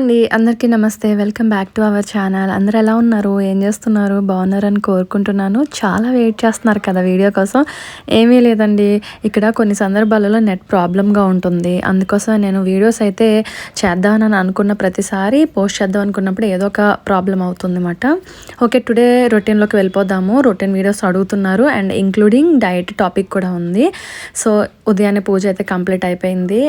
అండి. అందరికీ నమస్తే. Welcome back to our channel. అందరు ఎలా ఉన్నారు? ఏం చేస్తున్నారు? బాగున్నారని కోరుకుంటున్నాను. చాలా వెయిట్ చేస్తున్నారు కదా వీడియో కోసం. ఏమీ లేదండి. ఇక్కడ కొన్ని సందర్భాలలో నెట్ ప్రాబ్లంగా ఉంటుంది. అందుకోసం నేను వీడియోస్ అయితే చేద్దామని అనుకున్న ప్రతిసారి పోస్ట్ చేద్దాం అనుకున్నప్పుడు ఏదో ఒక ప్రాబ్లం అవుతుంది అనమాట ఓకే టుడే రొటీన్లోకి వెళ్ళిపోదాము. రొటీన్ వీడియోస్ అడుగుతున్నారు. అండ్ ఇంక్లూడింగ్ డైట్ టాపిక్ కూడా ఉంది. సో ఉదయాన్నే పూజ అయితే కంప్లీట్ అయిపోయింది.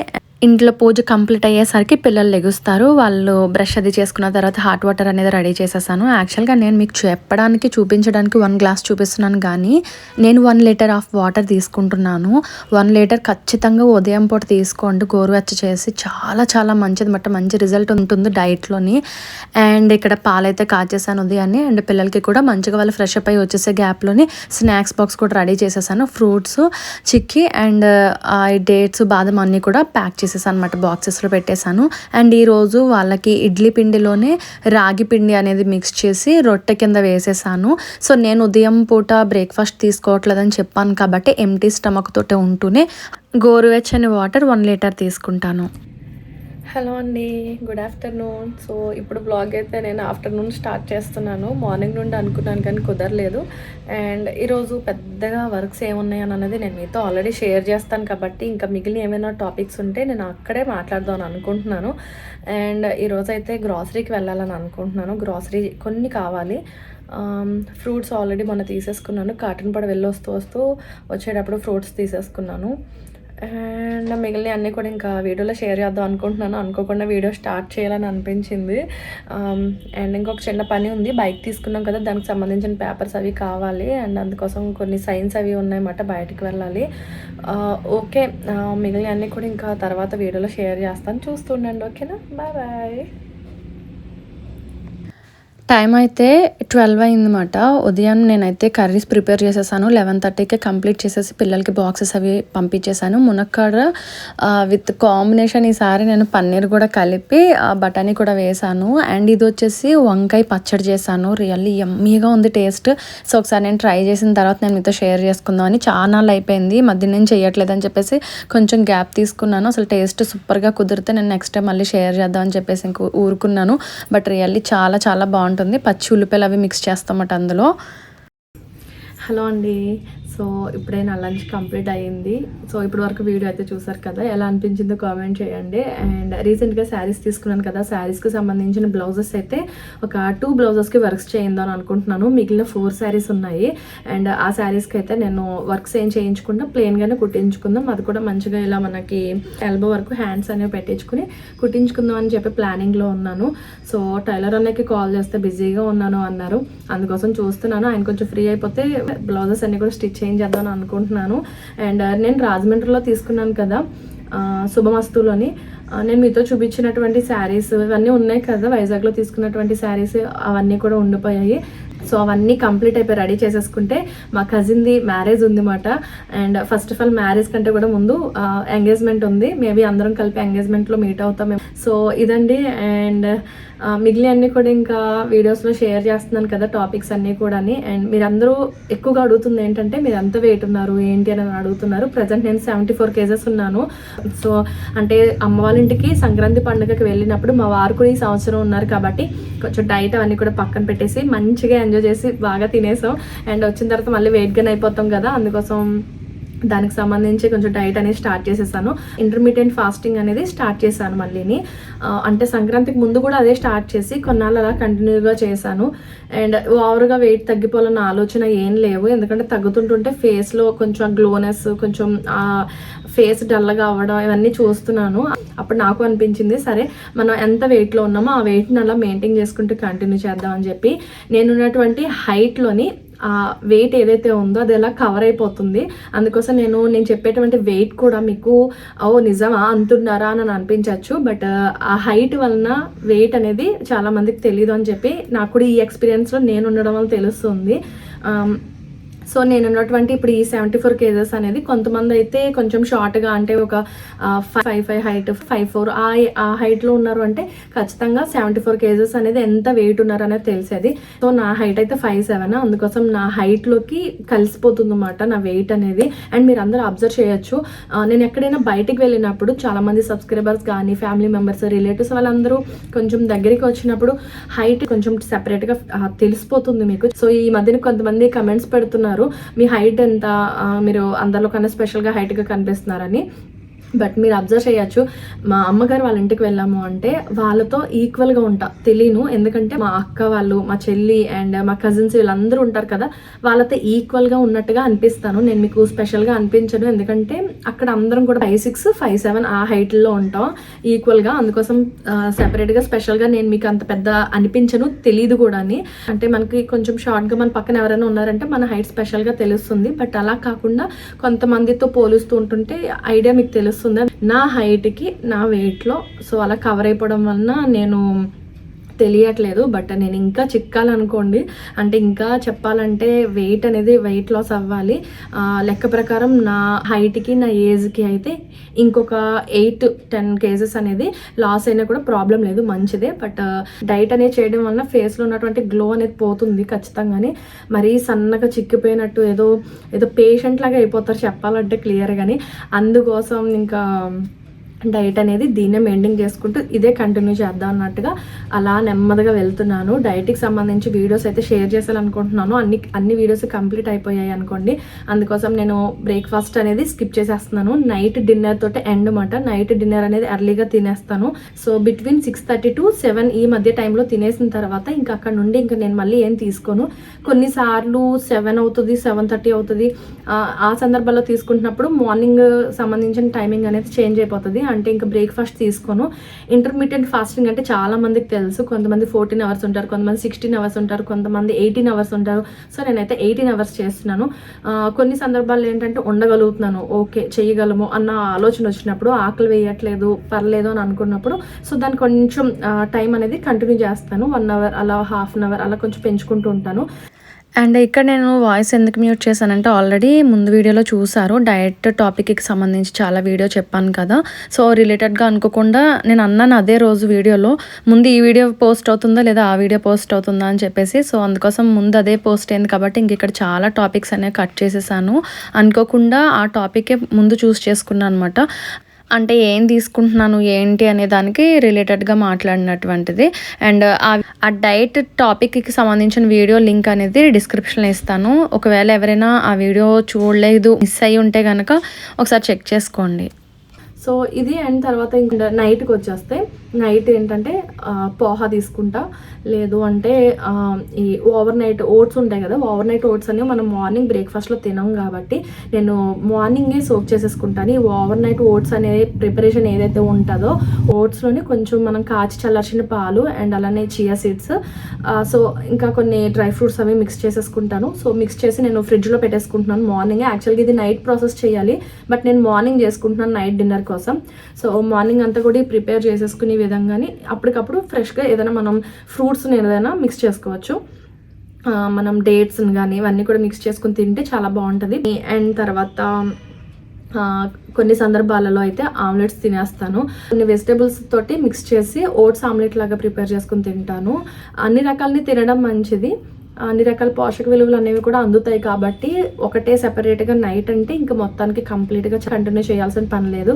ఇంట్లో పూజ కంప్లీట్ అయ్యేసరికి పిల్లలు లెగుస్తారు. వాళ్ళు బ్రష్ అది చేసుకున్న తర్వాత హాట్ వాటర్ అనేది రెడీ చేసేసాను. యాక్చువల్గా నేను మీకు చెప్పడానికి చూపించడానికి వన్ గ్లాస్ చూపిస్తున్నాను కానీ నేను వన్ లీటర్ ఆఫ్ వాటర్ తీసుకుంటున్నాను. వన్ లీటర్ ఖచ్చితంగా ఉదయం పూట తీసుకోండి. గోరువెచ్చ చేసి చాలా చాలా మంచిది. బట్ మంచి రిజల్ట్ ఉంటుంది డైట్లోని. అండ్ ఇక్కడ పాలైతే కాచేసాను ఉదయాన్నే. అండ్ పిల్లలకి కూడా మంచిగా వాళ్ళు ఫ్రెష్ అప్ అయ్యి వచ్చేసే గ్యాప్లోని స్నాక్స్ బాక్స్ కూడా రెడీ చేసేసాను. ఫ్రూట్స్ చిక్కీ అండ్ డేట్స్ బాదం అన్నీ కూడా ప్యాక్ చేసి చేసేసి అనమాట బాక్సెస్లో పెట్టేశాను. అండ్ ఈరోజు వాళ్ళకి ఇడ్లీ పిండిలోనే రాగి పిండి అనేది మిక్స్ చేసి రొట్టె కింద వేసేసాను. సో నేను ఉదయం పూట బ్రేక్ఫాస్ట్ తీసుకోవట్లేదని చెప్పాను కాబట్టి ఎంటీ స్టమక్ తోటే ఉంటూనే గోరువెచ్చని వాటర్ వన్ లీటర్ తీసుకుంటాను. హలో అండి గుడ్ ఆఫ్టర్నూన్. సో ఇప్పుడు బ్లాగ్ అయితే నేను ఆఫ్టర్నూన్ స్టార్ట్ చేస్తున్నాను. మార్నింగ్ నుండి అనుకున్నాను కానీ కుదరలేదు. అండ్ ఈరోజు పెద్దగా వర్క్స్ ఏమున్నాయని అన్నది నేను మీతో ఆల్రెడీ షేర్ చేస్తాను కాబట్టి ఇంకా మిగిలిన ఏమైనా టాపిక్స్ ఉంటే నేను అక్కడే మాట్లాడదాం అనుకుంటున్నాను. అండ్ ఈరోజు అయితే గ్రాసరీకి వెళ్ళాలని అనుకుంటున్నాను. గ్రాసరీ కొన్ని కావాలి. ఫ్రూట్స్ ఆల్రెడీ మొన్న తీసేసుకున్నాను. కాటన్ పడ వెళ్ళి వస్తూ వస్తూ వచ్చేటప్పుడు ఫ్రూట్స్ తీసేసుకున్నాను. అండ్ మిగిలిన అన్నీ కూడా ఇంకా వీడియోలో షేర్ చేద్దాం అనుకుంటున్నాను. అనుకోకుండా వీడియో స్టార్ట్ చేయాలని అనిపించింది. అండ్ ఇంకొక చిన్న పని ఉంది. బైక్ తీసుకున్నాం కదా దానికి సంబంధించిన పేపర్స్ అవి కావాలి. అండ్ అందుకోసం కొన్ని సైన్స్ అవి ఉన్నాయన్నమాట బయటకు వెళ్ళాలి. ఓకే. మిగిలిన అన్నీ కూడా ఇంకా తర్వాత వీడియోలో షేర్ చేస్తాను. చూస్తుండండి ఓకేనా? Bye bye. టైం అయితే ట్వెల్వ్ అయిందన్నమాట. ఉదయం నేనైతే కర్రీస్ ప్రిపేర్ చేసేసాను. లెవెన్ థర్టీకి కంప్లీట్ చేసేసి పిల్లలకి బాక్సెస్ అవి పంపించేశాను మునక్కాడ విత్ కాంబినేషన్ ఈసారి నేను పన్నీర్ కూడా కలిపి బఠానీ కూడా వేసాను. అండ్ ఇది వచ్చేసి వంకాయ పచ్చడి చేశాను. రియల్లీ ఎమ్మీగా ఉంది టేస్ట్. సో ఒకసారి నేను ట్రై చేసిన తర్వాత నేను మీతో షేర్ చేసుకుందామని చాలా అయిపోయింది మధ్య నేను చేయట్లేదని చెప్పేసి కొంచెం గ్యాప్ తీసుకున్నాను. అసలు టేస్ట్ సూపర్గా కుదిరితే నేను నెక్స్ట్ టైం మళ్ళీ షేర్ చేద్దామని చెప్పేసి ఇంక ఊరుకున్నాను. బట్ రియల్లీ చాలా చాలా బాగుంటుంది. ఉంటుంది. పచ్చి ఉల్లిపాయలు అవి మిక్స్ చేస్తామట అందులో. హలో అండి. సో ఇప్పుడే నా లంచ్ కంప్లీట్ అయ్యింది. సో ఇప్పటి వరకు వీడియో అయితే చూసారు కదా ఎలా అనిపించిందో కామెంట్ చేయండి. అండ్ రీసెంట్గా శారీస్ తీసుకున్నాను కదా శారీస్కి సంబంధించిన బ్లౌజెస్ అయితే ఒక టూ బ్లౌజెస్కి వర్క్స్ చేయిందాం అనుకుంటున్నాను. మిగిలిన ఫోర్ శారీస్ ఉన్నాయి. అండ్ ఆ శారీస్కి అయితే నేను వర్క్స్ ఏం చేయించకుండా ప్లెయిన్గానే కుట్టించుకుందాం. అది కూడా మంచిగా ఇలా మనకి ఎల్బో వరకు హ్యాండ్స్ అనేవి పెట్టించుకుని కుట్టించుకుందాం అని చెప్పి ప్లానింగ్లో ఉన్నాను. సో టైలర్ అన్నకి కాల్ చేస్తే బిజీగా ఉన్నాను అన్నారు. అందుకోసం చూస్తున్నాను. ఆయన కొంచెం ఫ్రీ అయిపోతే బ్లౌజెస్ అన్ని కూడా స్టిచ్ చేంజ్ చేద్దాం అనుకుంటున్నాను. అండ్ నేను రాజమండ్రిలో తీసుకున్నాను కదా శుభమస్తులని. నేను మీతో చూపించినటువంటి శారీస్ ఇవన్నీ ఉన్నాయి కదా వైజాగ్లో తీసుకున్నటువంటి శారీస్ అవన్నీ కూడా ఉండిపోయాయి. సో అవన్నీ కంప్లీట్ అయిపోయి రెడీ చేసేసుకుంటే మా కజిన్ది మ్యారేజ్ ఉంది మాట and first of all marriage కంటే కూడా ముందు ఎంగేజ్మెంట్ ఉంది. మేబీ అందరం కలిపి ఎంగేజ్మెంట్లో మీట్ అవుతాం సో ఇదండి. అండ్ మిగిలిన అన్ని కూడా ఇంకా వీడియోస్లో షేర్ చేస్తున్నాను కదా టాపిక్స్ అన్నీ కూడా అండ్ మీరందరూ ఎక్కువగా అడుగుతుంది ఏంటంటే మీరు ఎంత వెయిట్ ఉన్నారు ఏంటి అని అడుగుతున్నారు. ప్రజెంట్ నేను సెవెంటీ ఫోర్ కేజెస్ ఉన్నాను. సో అంటే అమ్మ వాళ్ళ ఇంటికి సంక్రాంతి పండుగకి వెళ్ళినప్పుడు మా వారు కూడా ఈ సంవత్సరం ఉన్నారు కాబట్టి కొంచెం డైట్ అవన్నీ కూడా పక్కన పెట్టేసి మంచిగా ఎంజాయ్ చేసి బాగా తినేసాం. అండ్ వచ్చిన తర్వాత మళ్ళీ వెయిట్ గన్ అయిపోతాం కదా అందుకోసం దానికి సంబంధించి కొంచెం డైట్ అనేది స్టార్ట్ చేసేసాను. ఇంటర్మీడియట్ ఫాస్టింగ్ అనేది స్టార్ట్ చేశాను మళ్ళీని. అంటే సంక్రాంతికి ముందు కూడా అదే స్టార్ట్ చేసి కొన్నాళ్ళు అలా కంటిన్యూగా చేశాను. అండ్ ఓవర్గా వెయిట్ తగ్గిపోవాలన్న ఆలోచన ఏం లేవు. ఎందుకంటే తగ్గుతుంటుంటే ఫేస్లో కొంచెం గ్లోనెస్ కొంచెం ఫేస్ డల్గా అవ్వడం ఇవన్నీ చూస్తున్నాను. అప్పుడు నాకు అనిపించింది సరే మనం ఎంత వెయిట్లో ఉన్నామో ఆ వెయిట్ని అలా మెయింటైన్ చేసుకుంటూ కంటిన్యూ చేద్దాం అని చెప్పి నేనున్నటువంటి హైట్లోని వెయిట్ ఏదైతే ఉందో అది ఎలా కవర్ అయిపోతుంది. అందుకోసం నేను నేను చెప్పేటువంటి వెయిట్ కూడా మీకు ఓ నిజమా అంటున్నారా అని అనిపించవచ్చు బట్ ఆ హైట్ వలన వెయిట్ అనేది చాలా మందికి తెలియదు అని చెప్పి నాకు కూడా ఈ ఎక్స్పీరియన్స్లో నేను ఉండడం వల్ల తెలుస్తుంది. సో నేను ఉన్నటువంటి ఇప్పుడు ఈ సెవెంటీ ఫోర్ కేజెస్ అనేది కొంతమంది అయితే కొంచెం షార్ట్గా అంటే ఒక five five height five four ఆ ఆ హైట్లో ఉన్నారు అంటే ఖచ్చితంగా సెవెంటీ ఫోర్ కేజెస్ అనేది ఎంత వెయిట్ ఉన్నారు అనేది తెలిసేది. సో నా హైట్ అయితే ఫైవ్ సెవెన్ అందుకోసం నా హైట్లోకి కలిసిపోతుంది అనమాట నా వెయిట్ అనేది. అండ్ మీరు అందరూ అబ్జర్వ్ చేయొచ్చు నేను ఎక్కడైనా బయటికి వెళ్ళినప్పుడు చాలా మంది సబ్స్క్రైబర్స్ కానీ ఫ్యామిలీ మెంబర్స్ రిలేటివ్స్ వాళ్ళందరూ కొంచెం దగ్గరికి వచ్చినప్పుడు హైట్ కొంచెం సెపరేట్గా తెలిసిపోతుంది మీకు. సో ఈ మధ్యన కొంతమంది కమెంట్స్ పెడుతున్నారు. మీ హైట్ ఎంత? ఆ, మీరు అందరిలో కన్నా స్పెషల్గా హైట్గా కనిపిస్తున్నారని. బట్ మీరు అబ్జర్వ్ చేయొచ్చు మా అమ్మగారు వాళ్ళ ఇంటికి వెళ్ళాము అంటే వాళ్ళతో ఈక్వల్గా ఉంటా. తెలియను ఎందుకంటే మా అక్క వాళ్ళు మా చెల్లి అండ్ మా కజిన్స్ వీళ్ళందరూ ఉంటారు కదా వాళ్ళతో ఈక్వల్గా ఉన్నట్టుగా అనిపిస్తాను. నేను మీకు స్పెషల్గా అనిపించను ఎందుకంటే అక్కడ అందరం కూడా ఫైవ్ సిక్స్ ఫైవ్ సెవెన్ ఆ హైట్లో ఉంటాం ఈక్వల్గా అందుకోసం సెపరేట్గా స్పెషల్గా నేను మీకు అంత పెద్ద అనిపించను తెలియదు కూడా అని అంటే మనకి కొంచెం షార్ట్గా మన పక్కన ఎవరైనా ఉన్నారంటే మన హైట్ స్పెషల్గా తెలుస్తుంది. బట్ అలా కాకుండా కొంతమందితో పోలుస్తూ ఉంటుంటే ఐడియా మీకు తెలుస్తుంది. నా హైట్కి నా వెయిట్లో సో అలా కవర్ అయిపోవడం వలన నేను తెలియట్లేదు బట్ నేను ఇంకా చిక్కాలనుకోండి. అంటే ఇంకా చెప్పాలంటే వెయిట్ అనేది వెయిట్ లాస్ అవ్వాలి. లెక్క ప్రకారం నా హైట్కి నా ఏజ్కి అయితే ఇంకొక ఎయిట్ టెన్ కేజెస్ అనేది లాస్ అయినా కూడా ప్రాబ్లం లేదు మంచిదే. బట్ డైట్ అనేది చేయడం వలన ఫేస్లో ఉన్నటువంటి గ్లో అనేది పోతుంది ఖచ్చితంగానే. మరీ సన్నగా చిక్కిపోయినట్టు ఏదో ఏదో పేషెంట్ లాగా అయిపోతారు చెప్పాలంటే క్లియర్ కానీ అందుకోసం ఇంకా డైట్ అనేది దీన్నే మెయింటైన్ చేసుకుంటూ ఇదే కంటిన్యూ చేద్దాం అన్నట్టుగా అలా నెమ్మదిగా వెళ్తున్నాను. డైట్కి సంబంధించి వీడియోస్ అయితే షేర్ చేయాలనుకుంటున్నాను అన్ని అన్ని వీడియోస్ కంప్లీట్ అయిపోయాయి అనుకోండి. అందుకోసం నేను బ్రేక్ఫాస్ట్ అనేది స్కిప్ చేసేస్తున్నాను. నైట్ డిన్నర్ తోటి ఎండ్ అనమాట నైట్ డిన్నర్ అనేది ఎర్లీగా తినేస్తాను. So between six thirty to seven ఈ మధ్య టైంలో తినేసిన తర్వాత ఇంకా అక్కడ నుండి ఇంకా నేను మళ్ళీ ఏం తీసుకోను. కొన్నిసార్లు సెవెన్ అవుతుంది సెవెన్ థర్టీ అవుతుంది. ఆ, ఆ సందర్భాల్లో తీసుకుంటున్నప్పుడు మార్నింగ్ సంబంధించిన టైమింగ్ అనేది చేంజ్ అయిపోతుంది. అంటే ఇంకా బ్రేక్ఫాస్ట్ తీసుకోను. ఇంటర్మీడియట్ ఫాస్టింగ్ అంటే చాలా మందికి తెలుసు. కొంతమంది ఫోర్టీన్ అవర్స్ ఉంటారు కొంతమంది సిక్స్టీన్ అవర్స్ ఉంటారు కొంతమంది ఎయిటీన్ అవర్స్ ఉంటారు. సో నేనైతే ఎయిటీన్ అవర్స్ చేస్తున్నాను. కొన్ని సందర్భాల్లో ఏంటంటే ఉండగలుగుతున్నాను. ఓకే చేయగలము అన్న ఆలోచన వచ్చినప్పుడు ఆకలి వేయట్లేదు పర్లేదు అని అనుకున్నప్పుడు. సో దాన్ని కొంచెం టైం అనేది కంటిన్యూ చేస్తాను. వన్ అవర్ అలా హాఫ్ అన్ అవర్ అలా కొంచెం పెంచుకుంటూ ఉంటాను. అండ్ ఇక్కడ నేను వాయిస్ ఎందుకు మ్యూట్ చేశానంటే ఆల్రెడీ ముందు వీడియోలో చూసారు డయట్ టాపిక్కి సంబంధించి చాలా వీడియో చెప్పాను కదా. సో రిలేటెడ్గా అనుకోకుండా నేను అన్నాను అదే రోజు వీడియోలో. ముందు ఈ వీడియో పోస్ట్ అవుతుందా లేదా ఆ వీడియో పోస్ట్ అవుతుందా అని చెప్పేసి. సో అందుకోసం ముందు అదే పోస్ట్ అయింది కాబట్టి ఇంక ఇక్కడ చాలా టాపిక్స్ అనేవి కట్ చేసేసాను. అనుకోకుండా ఆ టాపికే ముందు చూస్ చేసుకున్నాను అనమాట అంటే ఏం తీసుకుంటున్నాను ఏంటి అనే దానికి రిలేటెడ్గా మాట్లాడినటువంటిది. అండ్ ఆ డైట్ టాపిక్కి సంబంధించిన వీడియో లింక్ అనేది డిస్క్రిప్షన్లో ఇస్తాను. ఒకవేళ ఎవరైనా ఆ వీడియో చూడలేదు మిస్ అయ్యి ఉంటే కనుక ఒకసారి చెక్ చేసుకోండి. సో ఇది అండ్ తర్వాత ఇంకా నైట్కి వచ్చేస్తే నైట్ ఏంటంటే పోహా తీసుకుంటా. లేదు అంటే ఈ ఓవర్ నైట్ ఓట్స్ ఉంటాయి కదా ఓవర్ నైట్ ఓట్స్ అనేవి మనం మార్నింగ్ బ్రేక్ఫాస్ట్లో తినం కాబట్టి నేను మార్నింగే సోక్ చేసేసుకుంటాను. ఈ ఓవర్ నైట్ ఓట్స్ అనే ప్రిపరేషన్ ఏదైతే ఉంటుందో ఓట్స్లోని కొంచెం మనం కాచి చల్లార్చిన పాలు అండ్ అలానే చియా సీడ్స్ సో ఇంకా కొన్ని డ్రై ఫ్రూట్స్ అవి మిక్స్ చేసేసుకుంటాను. సో మిక్స్ చేసి నేను ఫ్రిడ్జ్లో పెట్టేసుకుంటున్నాను మార్నింగ్. యాక్చువల్గా ఇది నైట్ ప్రాసెస్ చేయాలి బట్ నేను మార్నింగ్ చేసుకుంటున్నాను నైట్ డిన్నర్ కోసం. సో మార్నింగ్ అంతా కూడా ప్రిపేర్ చేసేసుకునే విధంగానే అప్పటికప్పుడు ఫ్రెష్గా ఏదైనా మనం ఫ్రూట్స్ని ఏదైనా మిక్స్ చేసుకోవచ్చు. మనం డేట్స్ని కానీ ఇవన్నీ కూడా మిక్స్ చేసుకుని తింటే చాలా బాగుంటుంది. అండ్ తర్వాత కొన్ని సందర్భాలలో అయితే ఆమ్లెట్స్ తినేస్తాను. కొన్ని వెజిటేబుల్స్ తోటి మిక్స్ చేసి ఓట్స్ ఆమ్లెట్ లాగా ప్రిపేర్ చేసుకుని తింటాను. అన్ని రకాలని తినడం మంచిది. అన్ని రకాల పోషక విలువలు అనేవి కూడా అందుతాయి కాబట్టి ఒకటే సెపరేట్గా నైట్ అంటే ఇంకా మొత్తానికి కంప్లీట్గా కంటిన్యూ చేయాల్సిన పని లేదు.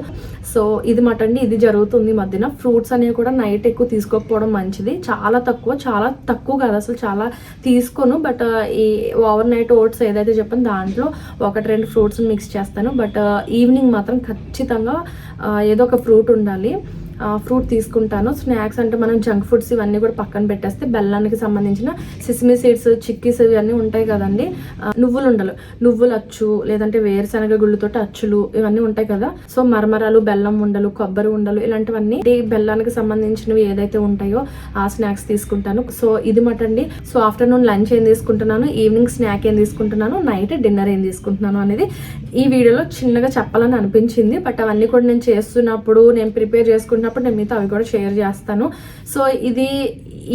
సో ఇది మాట అండి ఇది జరుగుతుంది మధ్యన. ఫ్రూట్స్ అనేవి కూడా నైట్ ఎక్కువ తీసుకోకపోవడం మంచిది. చాలా తక్కువ చాలా తక్కువ కాదు అసలు చాలా తీసుకోను. బట్ uh, ఈ ఓవర్ నైట్ ఓట్స్ ఏదైతే చెప్పాను దాంట్లో ఒకటి రెండు ఫ్రూట్స్ మిక్స్ చేస్తాను. బట్ ఈవినింగ్ uh, మాత్రం ఖచ్చితంగా uh, ఏదో ఒక ఫ్రూట్ ఉండాలి. ఫ్రూట్ తీసుకుంటాను. స్నాక్స్ అంటే మనం జంక్ ఫుడ్స్ ఇవన్నీ కూడా పక్కన పెట్టేస్తే బెల్లానికి సంబంధించిన సిస్మి సీడ్స్ చిక్కీస్ ఇవన్నీ ఉంటాయి కదండి. నువ్వులు ఉండలు. నువ్వులు అచ్చు లేదంటే వేరుశనగ గుళ్ళుతోటి అచ్చులు ఇవన్నీ ఉంటాయి కదా. సో మరమరాలు బెల్లం ఉండలు కొబ్బరి ఉండలు ఇలాంటివన్నీ బెల్లానికి సంబంధించినవి ఏదైతే ఉంటాయో ఆ స్నాక్స్ తీసుకుంటాను. సో ఇది మటండి. సో ఆఫ్టర్నూన్ లంచ్ ఏం తీసుకుంటున్నాను? ఈవినింగ్ స్నాక్ ఏం తీసుకుంటున్నాను? నైట్ డిన్నర్ ఏం తీసుకుంటున్నాను అనేది ఈ వీడియోలో చిన్నగా చెప్పాలని అనిపించింది. బట్ అవన్నీ కూడా నేను చేస్తున్నప్పుడు నేను ప్రిపేర్ చేసుకున్నప్పుడు నేను మీతో అవి కూడా షేర్ చేస్తాను. సో ఇది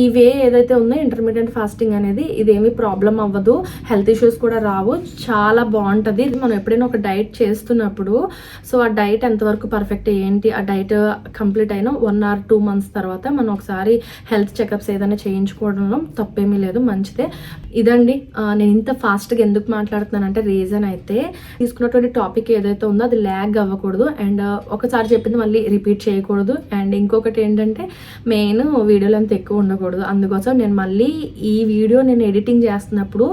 ఈ వే ఏదైతే ఉందో ఇంటర్మీడియట్ ఫాస్టింగ్ అనేది ఇదేమి ప్రాబ్లం అవ్వదు. హెల్త్ ఇష్యూస్ కూడా రావు. చాలా బాగుంటుంది. మనం ఎప్పుడైనా ఒక డైట్ చేస్తున్నప్పుడు సో ఆ డైట్ ఎంతవరకు పర్ఫెక్ట్ ఏంటి? ఆ డైట్ కంప్లీట్ అయిన వన్ ఆర్ టూ మంత్స్ తర్వాత మనం ఒకసారి హెల్త్ చెకప్స్ ఏదైనా చేయించుకోవడంలో తప్పేమీ లేదు. మంచిదే. ఇదండి. నేను ఇంత ఫాస్ట్గా ఎందుకు మాట్లాడుతున్నానంటే రీజన్ అయితే తీసుకున్నటువంటి టాపిక్ ఏదైతే ఉందో అది ల్యాగ్ అవ్వకూడదు. అండ్ ఒకసారి చెప్పింది మళ్ళీ రిపీట్ చేయకూడదు. అండ్ ఇంకొకటి ఏంటంటే మెయిన్ వీడియోలు అంత ఎక్కువ ఉండకూడదు. అందుకోసం నేను మళ్ళీ ఈ వీడియో నేను ఎడిటింగ్ చేస్తున్నప్పుడు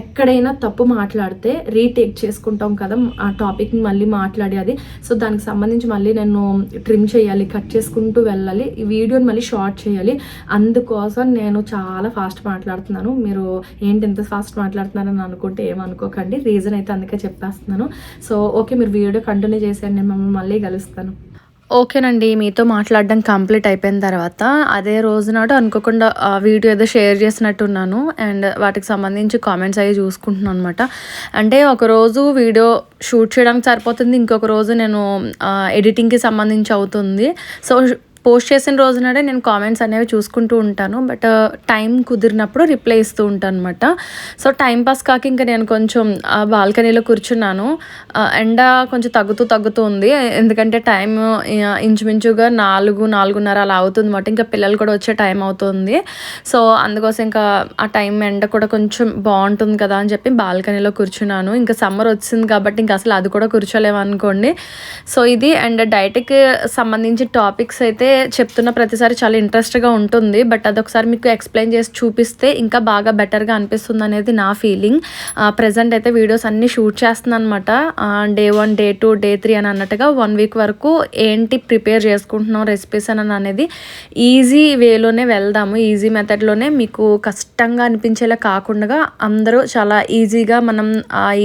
ఎక్కడైనా తప్పు మాట్లాడితే రీటేక్ చేసుకుంటాం కదా ఆ టాపిక్ని మళ్ళీ మాట్లాడి అది సో దానికి సంబంధించి మళ్ళీ నేను ట్రిమ్ చేయాలి కట్ చేసుకుంటూ వెళ్ళాలి ఈ వీడియోని మళ్ళీ షార్ట్ చేయాలి. అందుకోసం నేను చాలా ఫాస్ట్ మాట్లాడుతున్నాను. మీరు ఏంటి ఎంత ఫాస్ట్ మాట్లాడుతున్నారని అనుకుంటే ఏమనుకోకండి రీజన్ అయితే అందుకే చెప్పేస్తున్నాను. సో ఓకే మీరు వీడియో కంటిన్యూ చేసేయండి. నేను మమ్మల్ని మళ్ళీ కలుస్తాను. ఓకేనండి మీతో మాట్లాడడం కంప్లీట్ అయిపోయిన తర్వాత అదే రోజు నాడు అనుకోకుండా వీడియో ఏదో షేర్ చేసినట్టున్నాను అండ్ వాటికి సంబంధించి కామెంట్స్ అవి చూసుకుంటున్నాను అనమాట అంటే ఒకరోజు వీడియో షూట్ చేయడానికి సరిపోతుంది ఇంకొక రోజు నేను ఎడిటింగ్కి సంబంధించి అవుతుంది. సో పోస్ట్ చేసిన రోజునడే నేను కామెంట్స్ అనేవి చూసుకుంటూ ఉంటాను. బట్ uh, టైం కుదిరినప్పుడు రిప్లై ఇస్తూ ఉంటాను అనమాట సో టైం పాస్ కాక ఇంకా నేను కొంచెం బాల్కనీలో కూర్చున్నాను. Uh, ఎండ కొంచెం తగ్గుతూ తగ్గుతూ ఉంది. ఎందుకంటే టైం uh, ఇంచుమించుగా నాలుగు నాలుగున్నర అలా అవుతుంది అనమాట ఇంకా పిల్లలు కూడా వచ్చే టైం అవుతుంది. సో అందుకోసం ఇంకా ఆ టైం ఎండ కూడా కొంచెం బాగుంటుంది కదా అని చెప్పి బాల్కనీలో కూర్చున్నాను. ఇంకా సమ్మర్ వచ్చింది కాబట్టి ఇంకా అసలు అది కూడా కూర్చోలేము అనుకోండి సో ఇది అండ్ డైట్కి సంబంధించి టాపిక్స్ అయితే చెప్తున్న ప్రతిసారి చాలా ఇంట్రెస్ట్గా ఉంటుంది బట్ అదొకసారి మీకు ఎక్స్ప్లెయిన్ చేసి చూపిస్తే ఇంకా బాగా బెటర్గా అనిపిస్తుంది అనేది నా ఫీలింగ్. ప్రజెంట్ అయితే వీడియోస్ అన్నీ షూట్ చేస్తున్నాను అనమాట day one day two day three అని అన్నట్టుగా వన్ వీక్ వరకు ఏంటి ప్రిపేర్ చేసుకుంటున్నాం రెసిపీస్ అని అనేది ఈజీ వేలోనే వెళ్దాము. ఈజీ మెథడ్లోనే మీకు కష్టంగా అనిపించేలా కాకుండా అందరూ చాలా ఈజీగా మనం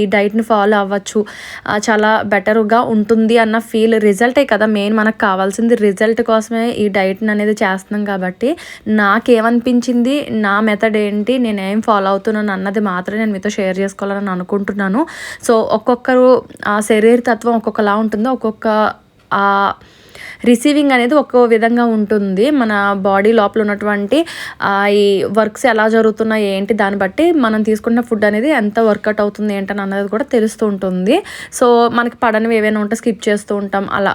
ఈ డైట్ని ఫాలో అవ్వచ్చు. చాలా బెటర్గా ఉంటుంది అన్న ఫీల్ రిజల్టే కదా మెయిన్ మనకు కావాల్సింది. రిజల్ట్ కోసమే ఈ డైట్ని అనేది చేస్తున్నాం కాబట్టి నాకేమనిపించింది నా మెథడ్ ఏంటి నేను ఏం ఫాలో అవుతున్నాను అన్నది మాత్రమే నేను మీతో షేర్ చేసుకోవాలని అనుకుంటున్నాను. సో ఒక్కొక్కరు ఆ శరీర తత్వం ఒక్కొక్కలా ఉంటుందో. ఒక్కొక్క ఆ రిసీవింగ్ అనేది ఒక్కో విధంగా ఉంటుంది. మన బాడీ లోపల ఉన్నటువంటి ఈ వర్క్స్ ఎలా జరుగుతున్నాయి ఏంటి దాన్ని బట్టి మనం తీసుకున్న ఫుడ్ అనేది ఎంత వర్కౌట్ అవుతుంది ఏంటని అన్నది కూడా తెలుస్తూ ఉంటుంది. సో మనకి పడనివి ఏవైనా ఉంటే స్కిప్ చేస్తూ ఉంటాం. అలా.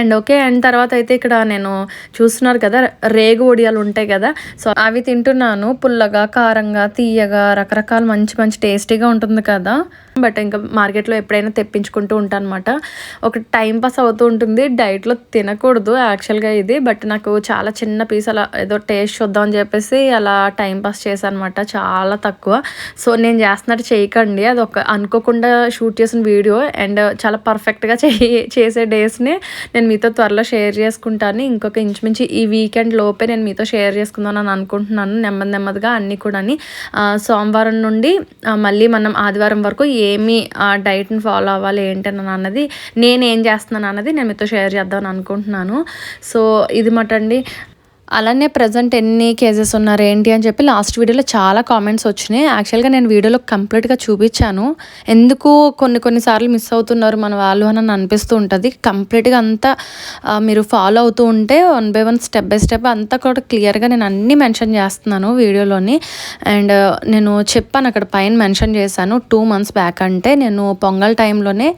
అండ్ ఓకే అండ్ తర్వాత అయితే ఇక్కడ నేను చూస్తున్నారు కదా రేగు ఒడియాలు ఉంటాయి కదా సో అవి తింటున్నాను. పుల్లగా కారంగా తీయగా రకరకాల మంచి మంచి టేస్టీగా ఉంటుంది కదా. బట్ ఇంకా మార్కెట్లో ఎప్పుడైనా తెప్పించుకుంటూ ఉంటాను అనమాట ఒక టైం పాస్ అవుతూ ఉంటుంది. డైట్లో తినకూడదు యాక్చువల్గా ఇది. బట్ నాకు చాలా చిన్న పీస్ అలా ఏదో టేస్ట్ చూద్దాం అని చెప్పేసి అలా టైం పాస్ చేశాను అనమాట చాలా తక్కువ. సో నేను చేస్తున్నట్టు చేయకండి. అది ఒక అనుకోకుండా షూట్ చేసిన వీడియో. అండ్ చాలా పర్ఫెక్ట్గా చే చేసే డేస్ని నేను మీతో త్వరలో షేర్ చేసుకుంటాను. ఇంకొక ఇంచుమించి ఈ వీకెండ్ లోపే నేను మీతో షేర్ చేసుకుందాం అని అనుకుంటున్నాను. నెమ్మది నెమ్మదిగా అన్నీ కూడా సోమవారం నుండి మళ్ళీ మనం ఆదివారం వరకు ఏమి ఆ డైట్ని ఫాలో అవ్వాలి ఏంటని అన్నది నేను ఏం చేస్తున్నాను అన్నది నేను మీతో షేర్ చేద్దామని అనుకుంటున్నాను. సో ఇది మటండి. అలానే ప్రజెంట్ ఎన్ని కేజెస్ ఉన్నారు ఏంటి అని చెప్పి లాస్ట్ వీడియోలో చాలా కామెంట్స్ వచ్చినాయి. యాక్చువల్గా నేను వీడియోలో కంప్లీట్గా చూపించాను. ఎందుకు కొన్ని కొన్నిసార్లు మిస్ అవుతున్నారు మన వాళ్ళు అని అనిపిస్తూ ఉంటుంది. కంప్లీట్గా అంతా మీరు ఫాలో అవుతూ ఉంటే one by one step by step అంతా కూడా క్లియర్గా నేను అన్నీ మెన్షన్ చేస్తున్నాను వీడియోలోని. అండ్ నేను చెప్పాను అక్కడ పైన మెన్షన్ చేశాను టూ మంత్స్ బ్యాక్ అంటే. నేను పొంగల్ టైంలోనే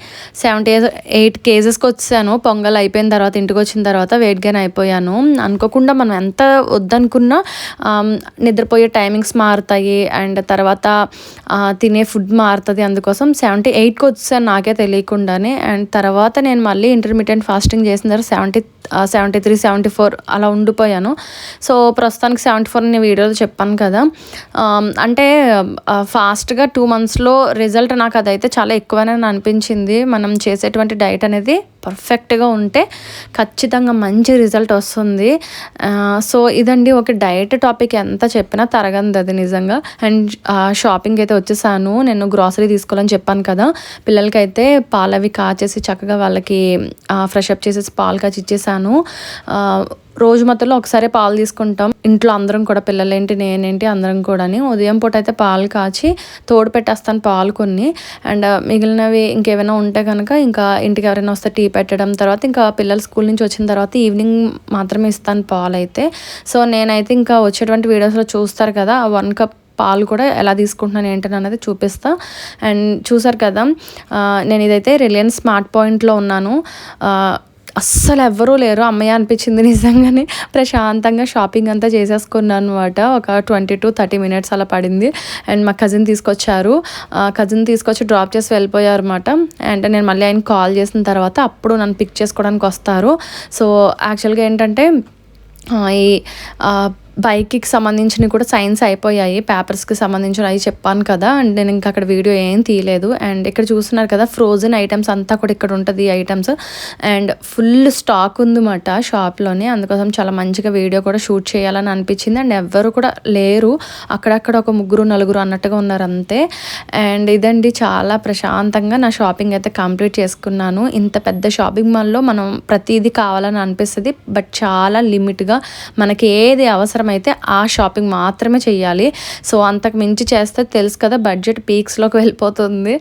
సెవెంటీ ఎయిట్ కేజెస్కి వచ్చాను. పొంగల్ అయిపోయిన తర్వాత ఇంటికి వచ్చిన తర్వాత వెయిట్ గెయిన్ అయిపోయాను. అనుకోకుండా మనం ఎంత వద్దనుకున్నా నిద్రపోయే టైమింగ్స్ మారుతాయి. అండ్ తర్వాత తినే ఫుడ్ మారుతుంది. అందుకోసం సెవెంటీ ఎయిట్కి వచ్చాను నాకే తెలియకుండానే అండ్ తర్వాత నేను మళ్ళీ ఇంటర్మీడియట్ ఫాస్టింగ్ చేసిన తర్వాత seventy seventy three seventy four అలా ఉండిపోయాను. సో ప్రస్తుతానికి సెవెంటీ ఫోర్ నేను వీడియోలో చెప్పాను కదా. అంటే ఫాస్ట్గా టూ మంత్స్లో రిజల్ట్ నాకు అదైతే చాలా ఎక్కువనే అనిపించింది. మనం చేసేటువంటి డైట్ అనేది పర్ఫెక్ట్గా ఉంటే ఖచ్చితంగా మంచి రిజల్ట్ వస్తుంది. సో ఇదండి ఒక డైట్ టాపిక్ ఎంత చెప్పినా తరగంది అది నిజంగా. అండ్ షాపింగ్ అయితే వచ్చేసాను. నేను గ్రాసరీ తీసుకోవాలని చెప్పాను కదా. పిల్లలకైతే పాలు అవి కాచేసి చక్కగా వాళ్ళకి ఫ్రెష్ అప్ చేసేసి పాలు కాచి ఇచ్చేసాను. రోజు మొత్తంలో ఒకసారి పాలు తీసుకుంటాం. ఇంట్లో అందరం కూడా పిల్లలేంటి నేనేంటి అందరం కూడా ఉదయం పూట అయితే పాలు కాచి తోడు పెట్టేస్తాను పాలు కొన్ని. అండ్ మిగిలినవి ఇంకేమైనా ఉంటే కనుక ఇంకా ఇంటికి ఎవరైనా వస్తే టీ పెట్టడం తర్వాత ఇంకా పిల్లలు స్కూల్ నుంచి వచ్చిన తర్వాత ఈవినింగ్ మాత్రమే ఇస్తాను పాలు అయితే సో నేనైతే ఇంకా వచ్చేటువంటి వీడియోస్లో చూస్తారు కదా వన్ కప్ పాలు కూడా ఎలా తీసుకుంటున్నాను ఏంటని అనేది చూపిస్తా. అండ్ చూసారు కదా నేను ఇదైతే రిలయన్స్ స్మార్ట్ పాయింట్లో ఉన్నాను. అస్సలు ఎవ్వరూ లేరు. అమ్మయ్య అనిపించింది నిజంగానే. ప్రశాంతంగా షాపింగ్ అంతా చేసేసుకున్నాను అనమాట ఒక ట్వంటీ టు థర్టీ మినిట్స్ అలా పడింది. అండ్ మా కజిన్ తీసుకొచ్చారు. కజిన్ తీసుకొచ్చి డ్రాప్ చేసి వెళ్ళిపోయారు అనమాట అండ్ నేను మళ్ళీ ఆయన కాల్ చేసిన తర్వాత అప్పుడు నన్ను పిక్ చేసుకోవడానికి వస్తారు. సో యాక్చువల్గా ఏంటంటే ఈ బైక్కి సంబంధించినవి కూడా సైన్స్ అయిపోయాయి పేపర్స్కి సంబంధించినవి చెప్పాను కదా అండ్ నేను ఇంకా అక్కడ వీడియో ఏం తీయలేదు. అండ్ ఇక్కడ చూస్తున్నారు కదా ఫ్రోజన్ ఐటమ్స్ అంతా కూడా ఇక్కడ ఉంటుంది ఈ ఐటమ్స్. అండ్ ఫుల్ స్టాక్ ఉందన్నమాట షాప్లోనే అందుకోసం చాలా మంచిగా వీడియో కూడా షూట్ చేయాలని అనిపించింది. అండ్ ఎవ్వరు కూడా లేరు అక్కడక్కడ ఒక ముగ్గురు నలుగురు అన్నట్టుగా ఉన్నారు అంతే. అండ్ ఇదండి చాలా ప్రశాంతంగా నా షాపింగ్ అయితే కంప్లీట్ చేసుకున్నాను. ఇంత పెద్ద షాపింగ్ మాల్లో మనం ప్రతిదీ కావాలని అనిపిస్తుంది బట్ చాలా లిమిట్గా మనకి ఏది అవసరం అయితే ఆ షాపింగ్ మాత్రమే చేయాలి. సో అంతకు మించి చేస్తే తెలుసు కదా బడ్జెట్ పీక్స్లోకి వెళ్ళిపోతుంది.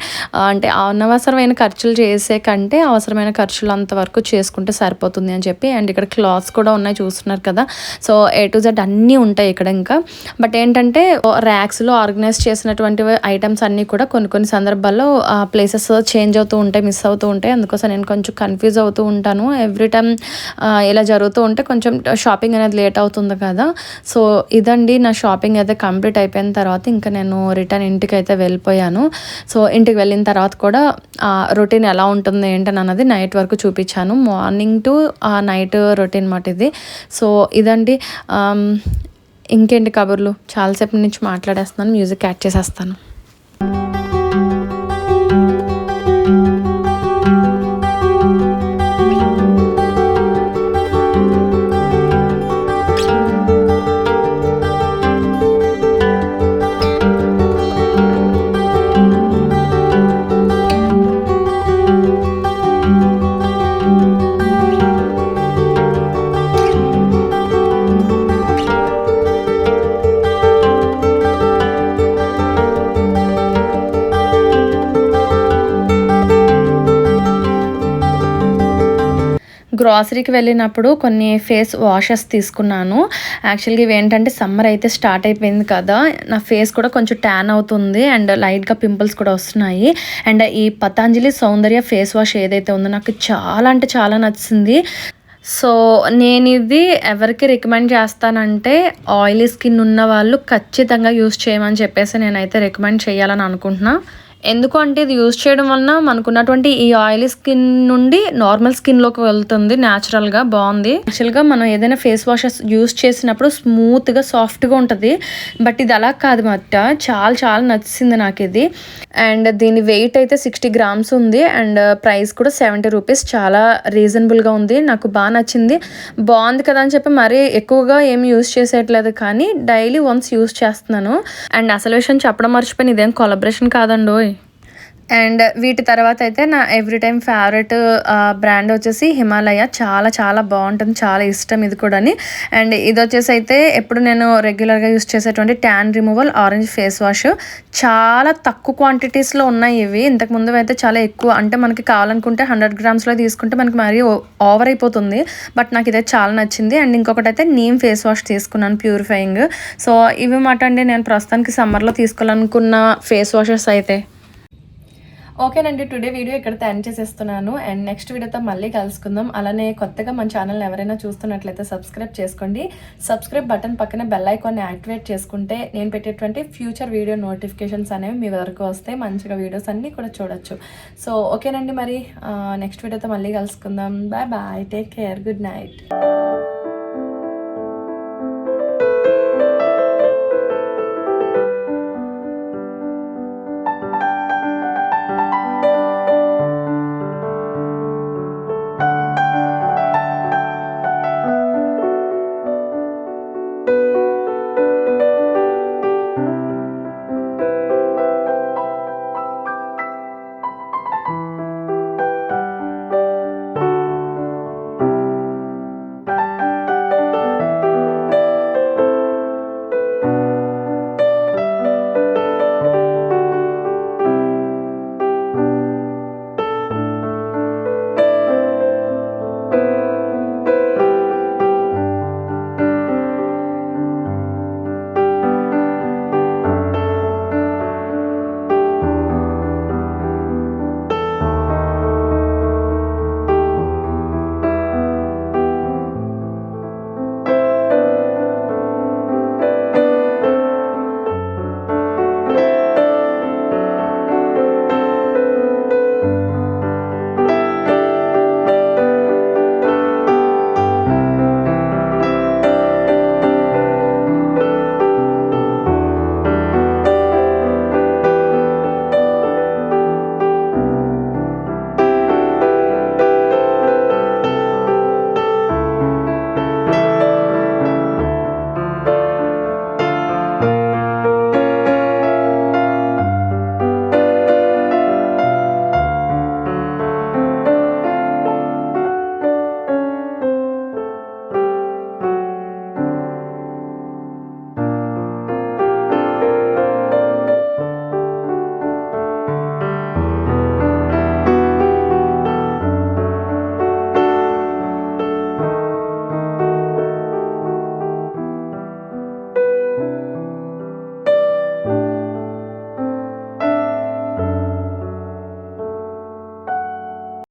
అంటే అనవసరమైన ఖర్చులు చేసే కంటే అవసరమైన ఖర్చులు అంతవరకు చేసుకుంటే సరిపోతుంది అని చెప్పి అండ్ ఇక్కడ క్లాత్స్ కూడా ఉన్నాయి చూస్తున్నారు కదా. సో ఏ టు జెడ్ అన్నీ ఉంటాయి ఇక్కడ ఇంకా. బట్ ఏంటంటే ర్యాక్స్లో ఆర్గనైజ్ చేసినటువంటి ఐటమ్స్ అన్నీ కూడా కొన్ని కొన్ని సందర్భాల్లో ప్లేసెస్ చేంజ్ అవుతూ ఉంటాయి మిస్ అవుతూ ఉంటాయి. అందుకోసం నేను కొంచెం కన్ఫ్యూజ్ అవుతూ ఉంటాను. ఎవ్రీ టైం ఇలా జరుగుతూ ఉంటే కొంచెం షాపింగ్ అనేది లేట్ అవుతుంది కదా. సో ఇదండి నా షాపింగ్ అయితే కంప్లీట్ అయిపోయిన తర్వాత ఇంకా నేను రిటర్న్ ఇంటికి అయితే వెళ్ళిపోయాను. సో ఇంటికి వెళ్ళిన తర్వాత కూడా రొటీన్ ఎలా ఉంటుంది ఏంటని అన్నది నైట్ వరకు చూపించాను. మార్నింగ్ టు నైట్ రొటీన్ మాట ఇది. సో ఇదండి ఇంకేంటి కబుర్లు? చాలాసేపు నుంచి మాట్లాడేస్తున్నాను మ్యూజిక్ యాడ్ చేసేస్తాను. గ్రాసరీకి వెళ్ళినప్పుడు కొన్ని ఫేస్ వాషెస్ తీసుకున్నాను. యాక్చువల్గా ఇవి ఏంటంటే సమ్మర్ అయితే స్టార్ట్ అయిపోయింది కదా నా ఫేస్ కూడా కొంచెం ట్యాన్ అవుతుంది అండ్ లైట్గా పింపుల్స్ కూడా వస్తున్నాయి. అండ్ ఈ పతాంజలి సౌందర్య ఫేస్ వాష్ ఏదైతే ఉందో నాకు చాలా అంటే చాలా నచ్చింది. సో నేను ఇది ఎవరికి రికమెండ్ చేస్తానంటే ఆయిలీ స్కిన్ ఉన్న వాళ్ళు ఖచ్చితంగా యూస్ చేయమని చెప్పేసి నేనైతే రికమెండ్ చేయాలని అనుకుంటున్నా. ఎందుకు అంటే ఇది యూస్ చేయడం వలన మనకున్నటువంటి ఈ ఆయిలీ స్కిన్ నుండి నార్మల్ స్కిన్లోకి వెళ్తుంది న్యాచురల్గా బాగుంది. యాక్చువల్గా మనం ఏదైనా ఫేస్ వాషెస్ యూస్ చేసినప్పుడు స్మూత్గా సాఫ్ట్గా ఉంటుంది. బట్ ఇది అలా కాదు మట్ట చాలా చాలా నచ్చింది నాకు ఇది అండ్ దీని వెయిట్ అయితే సిక్స్టీ గ్రామ్స్ ఉంది. అండ్ ప్రైస్ కూడా సెవెంటీ రూపీస్ చాలా రీజనబుల్గా ఉంది. నాకు బాగా నచ్చింది. బాగుంది కదా అని చెప్పి మరీ ఎక్కువగా ఏమి యూజ్ చేసేయట్లేదు. కానీ డైలీ వన్స్ యూస్ చేస్తున్నాను. అండ్ అసలు విషయం చెప్పడం మర్చిపోయిన. ఇదేం కొలబరేషన్ కాదండోయ్. అండ్ వీటి తర్వాత అయితే నా ఎవ్రీ టైం ఫేవరెట్ బ్రాండ్ వచ్చేసి హిమాలయ. చాలా చాలా బాగుంటుంది. చాలా ఇష్టం ఇది కూడాని. అండ్ ఇది వచ్చేసి అయితే ఎప్పుడు నేను రెగ్యులర్గా యూస్ చేసేటువంటి tan removal orange face wash చాలా తక్కువ క్వాంటిటీస్లో ఉన్నాయి ఇవి. ఇంతకు ముందు అయితే చాలా ఎక్కువ. అంటే మనకి కావాలనుకుంటే హండ్రెడ్ గ్రామ్స్లో తీసుకుంటే మనకి మరీ ఓవర్ అయిపోతుంది. బట్ నాకు ఇదే చాలా నచ్చింది. అండ్ ఇంకొకటి అయితే నీమ్ ఫేస్ వాష్ తీసుకున్నాను ప్యూరిఫైయింగ్ సో ఇవి మాట అండి. నేను ప్రస్తుతానికి సమ్మర్లో తీసుకోవాలనుకున్న ఫేస్ వాషెస్ అయితే. ఓకేనండి టుడే వీడియో ఇక్కడ ఎండ్ చేసేస్తున్నాను. అండ్ నెక్స్ట్ వీడియోతో మళ్ళీ కలుసుకుందాం. అలానే కొత్తగా మన ఛానల్ ఎవరైనా చూస్తున్నట్లయితే సబ్స్క్రైబ్ చేసుకోండి. సబ్స్క్రైబ్ బటన్ పక్కన బెల్ ఐకాన్ని యాక్టివేట్ చేసుకుంటే నేను పెట్టేటువంటి ఫ్యూచర్ వీడియో నోటిఫికేషన్స్ అనేవి మీ వరకు వస్తాయి మంచిగా వీడియోస్ అన్నీ కూడా చూడొచ్చు. సో ఓకేనండి మరి. నెక్స్ట్ వీడియోతో మళ్ళీ కలుసుకుందాం. Bye bye take care good night